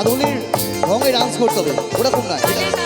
আধুনির রঙে ডান্স করতে হবে। ওরকম নয়।